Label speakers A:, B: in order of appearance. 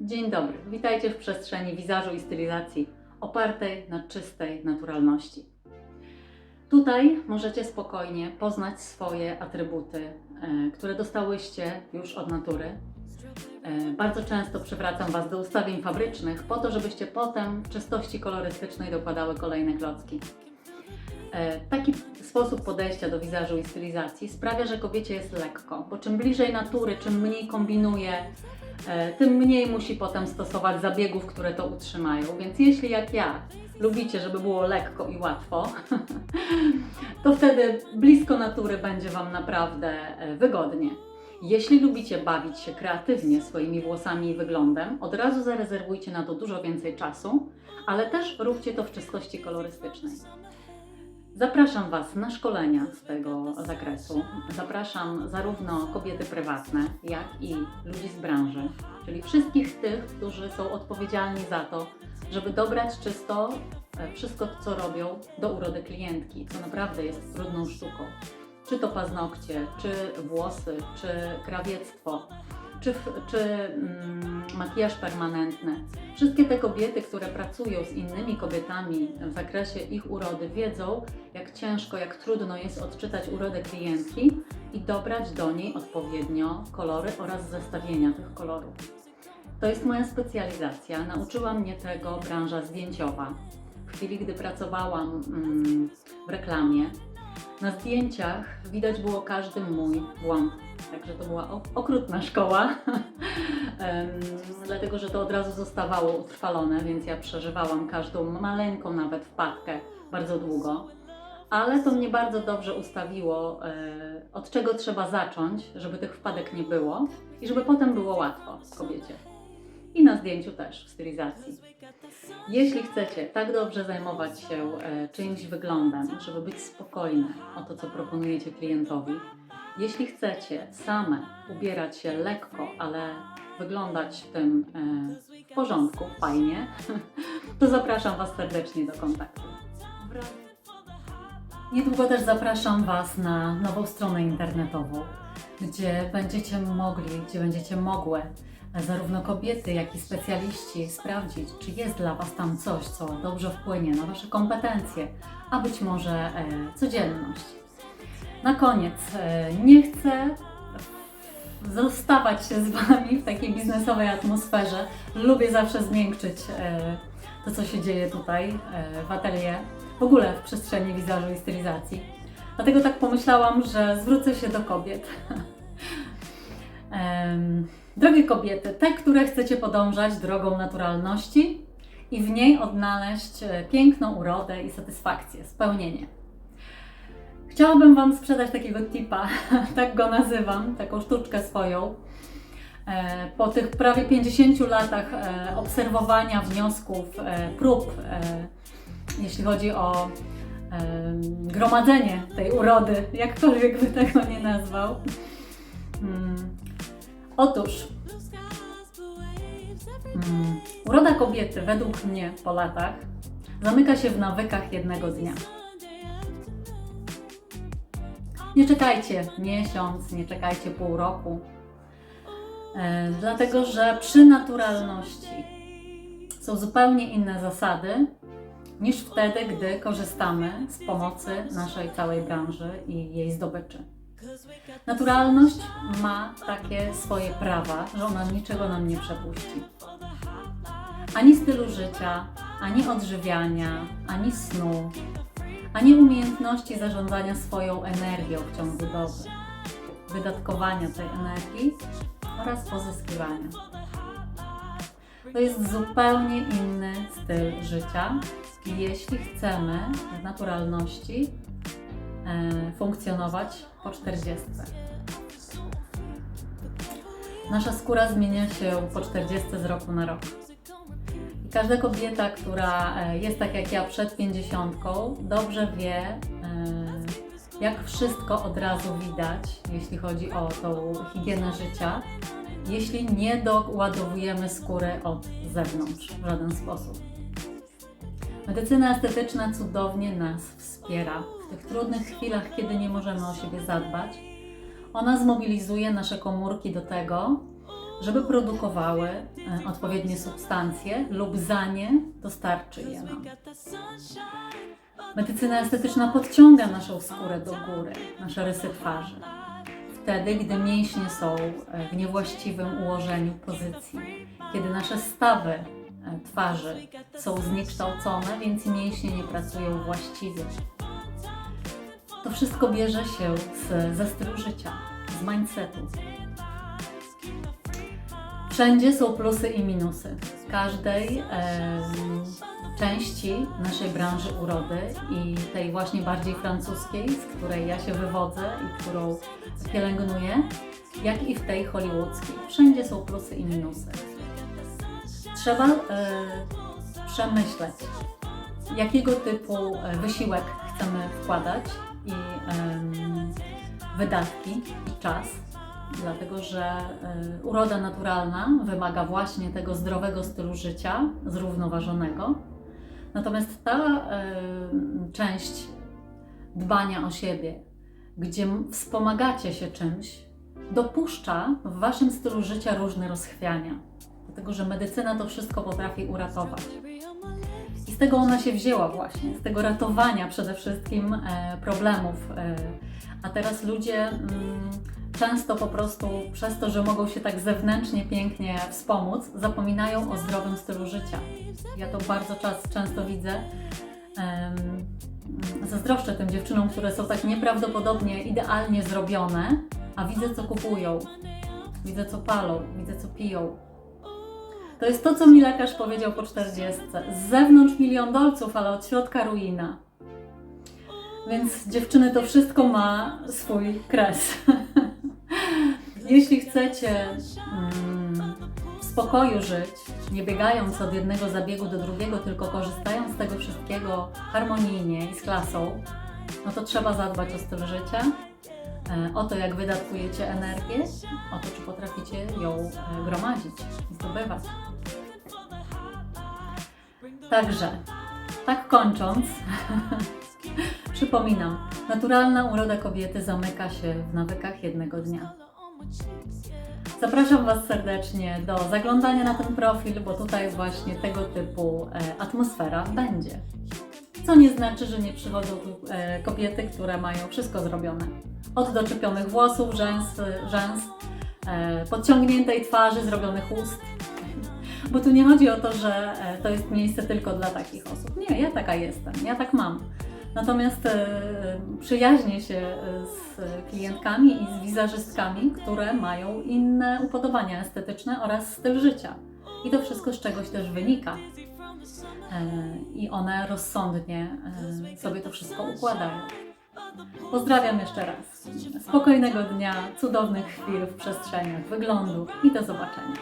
A: Dzień dobry, witajcie w przestrzeni wizażu i stylizacji opartej na czystej naturalności. Tutaj możecie spokojnie poznać swoje atrybuty, e, które dostałyście już od natury. E, Bardzo często przywracam Was do ustawień fabrycznych po to, żebyście potem czystości kolorystycznej dokładały kolejne klocki. E, Taki sposób podejścia do wizażu i stylizacji sprawia, że kobiecie jest lekko, bo czym bliżej natury, czym mniej kombinuje, tym mniej musi potem stosować zabiegów, które to utrzymają. Więc jeśli jak ja lubicie, żeby było lekko i łatwo, to wtedy blisko natury będzie Wam naprawdę e, wygodnie. Jeśli lubicie bawić się kreatywnie swoimi włosami i wyglądem, od razu zarezerwujcie na to dużo więcej czasu, ale też róbcie to w czystości kolorystycznej. Zapraszam Was na szkolenia z tego zakresu. Zapraszam zarówno kobiety prywatne, jak i ludzi z branży, czyli wszystkich tych, którzy są odpowiedzialni za to, żeby dobrać czysto e, wszystko, co robią do urody klientki, co naprawdę jest trudną sztuką. Czy to paznokcie, czy włosy, czy krawiectwo, czy, czy mm, makijaż permanentny. Wszystkie te kobiety, które pracują z innymi kobietami w zakresie ich urody, wiedzą, jak ciężko, jak trudno jest odczytać urodę klientki i dobrać do niej odpowiednio kolory oraz zestawienia tych kolorów. To jest moja specjalizacja. Nauczyła mnie tego branża zdjęciowa. W chwili, gdy pracowałam mm, w reklamie, na zdjęciach widać było każdy mój błąd. Także to była okrutna szkoła, dlatego że to od razu zostawało utrwalone, więc ja przeżywałam każdą maleńką nawet wpadkę bardzo długo. Ale to mnie bardzo dobrze ustawiło, e, od czego trzeba zacząć, żeby tych wpadek nie było i żeby potem było łatwo kobiecie. I na zdjęciu też, w stylizacji. Jeśli chcecie tak dobrze zajmować się e, czyimś wyglądem, żeby być spokojne o to, co proponujecie klientowi, jeśli chcecie same ubierać się lekko, ale wyglądać w tym e, w porządku, fajnie, to zapraszam Was serdecznie do kontaktu. Niedługo też zapraszam Was na nową stronę internetową, gdzie będziecie mogli, gdzie będziecie mogły zarówno kobiety, jak i specjaliści sprawdzić, czy jest dla Was tam coś, co dobrze wpłynie na Wasze kompetencje, a być może e, codzienność. Na koniec, e, nie chcę zostawać się z Wami w takiej biznesowej atmosferze. Lubię zawsze zmiękczyć e, to, co się dzieje tutaj w atelier, w ogóle w przestrzeni wizażu i stylizacji. Dlatego tak pomyślałam, że zwrócę się do kobiet. Em, Drogie kobiety, te, które chcecie podążać drogą naturalności i w niej odnaleźć e, piękną urodę i satysfakcję, spełnienie. Chciałabym Wam sprzedać takiego tipa, tak go nazywam, taką sztuczkę swoją. E, Po tych prawie 50 latach e, obserwowania wniosków, prób, jeśli chodzi o gromadzenie tej urody, jakkolwiek by tego nie nazwał. Otóż, mm, uroda kobiety według mnie po latach zamyka się w nawykach jednego dnia. Nie czekajcie miesiąc, nie czekajcie pół roku. E, dlatego, że przy naturalności są zupełnie inne zasady niż wtedy, gdy korzystamy z pomocy naszej całej branży i jej zdobyczy. Naturalność ma takie swoje prawa, że ona niczego nam nie przepuści. Ani stylu życia, ani odżywiania, ani snu, ani umiejętności zarządzania swoją energią w ciągu doby, wydatkowania tej energii oraz pozyskiwania. To jest zupełnie inny styl życia i jeśli chcemy w naturalności funkcjonować po 40. Nasza skóra zmienia się po 40 z roku na rok. I każda kobieta, która e, jest tak jak ja przed 50, dobrze wie, e, jak wszystko od razu widać, jeśli chodzi o tą higienę życia, jeśli nie doładowujemy skóry od zewnątrz w żaden sposób. Medycyna estetyczna cudownie nas wspiera w tych trudnych chwilach, kiedy nie możemy o siebie zadbać. Ona zmobilizuje nasze komórki do tego, żeby produkowały e, odpowiednie substancje lub za nie dostarczy je nam. Medycyna estetyczna podciąga naszą skórę do góry, nasze rysy twarzy. Wtedy, gdy mięśnie są e, w niewłaściwym ułożeniu pozycji, kiedy nasze stawy e, twarzy są zniekształcone, więc mięśnie nie pracują właściwie. To wszystko bierze się z, ze stylu życia, z mindsetu. Wszędzie są plusy i minusy. Każdej em, części naszej branży urody i tej właśnie bardziej francuskiej, z której ja się wywodzę i którą pielęgnuję, jak i w tej hollywoodzkiej. Wszędzie są plusy i minusy. Trzeba e, przemyśleć, jakiego typu e, wysiłek chcemy wkładać i wydatki i czas, dlatego że uroda naturalna wymaga właśnie tego zdrowego stylu życia, zrównoważonego. Natomiast ta część dbania o siebie, gdzie wspomagacie się czymś, dopuszcza w waszym stylu życia różne rozchwiania, dlatego że medycyna to wszystko potrafi uratować. I z tego ona się wzięła właśnie, z tego ratowania przede wszystkim e, problemów. E, a teraz ludzie mm, często po prostu przez to, że mogą się tak zewnętrznie pięknie wspomóc, zapominają o zdrowym stylu życia. Ja to bardzo czas, często widzę. Zazdroszczę tym dziewczynom, które są tak nieprawdopodobnie idealnie zrobione, a widzę co kupują, widzę co palą, widzę co piją. To jest to, co mi lekarz powiedział po 40. Z zewnątrz milion dolców, ale od środka ruina. Więc dziewczyny, to wszystko ma swój kres. Jeśli chcecie mm, w spokoju żyć, nie biegając od jednego zabiegu do drugiego, tylko korzystając z tego wszystkiego harmonijnie i z klasą, no to trzeba zadbać o styl życia, e, o to, jak wydatkujecie energię, o to, czy potraficie ją e, gromadzić, zdobywać. Także, tak kończąc, przypominam, naturalna uroda kobiety zamyka się w nawykach jednego dnia. Zapraszam Was serdecznie do zaglądania na ten profil, bo tutaj właśnie tego typu e, atmosfera będzie. Co nie znaczy, że nie przychodzą tu e, kobiety, które mają wszystko zrobione. Od doczepionych włosów, rzęs, rzęs e, podciągniętej twarzy, zrobionych ust. Bo tu nie chodzi o to, że e, to jest miejsce tylko dla takich osób. Nie, ja taka jestem, ja tak mam. Natomiast e, przyjaźnię się e, z klientkami i z wizerzystkami, które mają inne upodobania estetyczne oraz styl życia. I to wszystko z czegoś też wynika. I one rozsądnie sobie to wszystko układają. Pozdrawiam jeszcze raz. Spokojnego dnia, cudownych chwil w przestrzeniach wyglądu i do zobaczenia.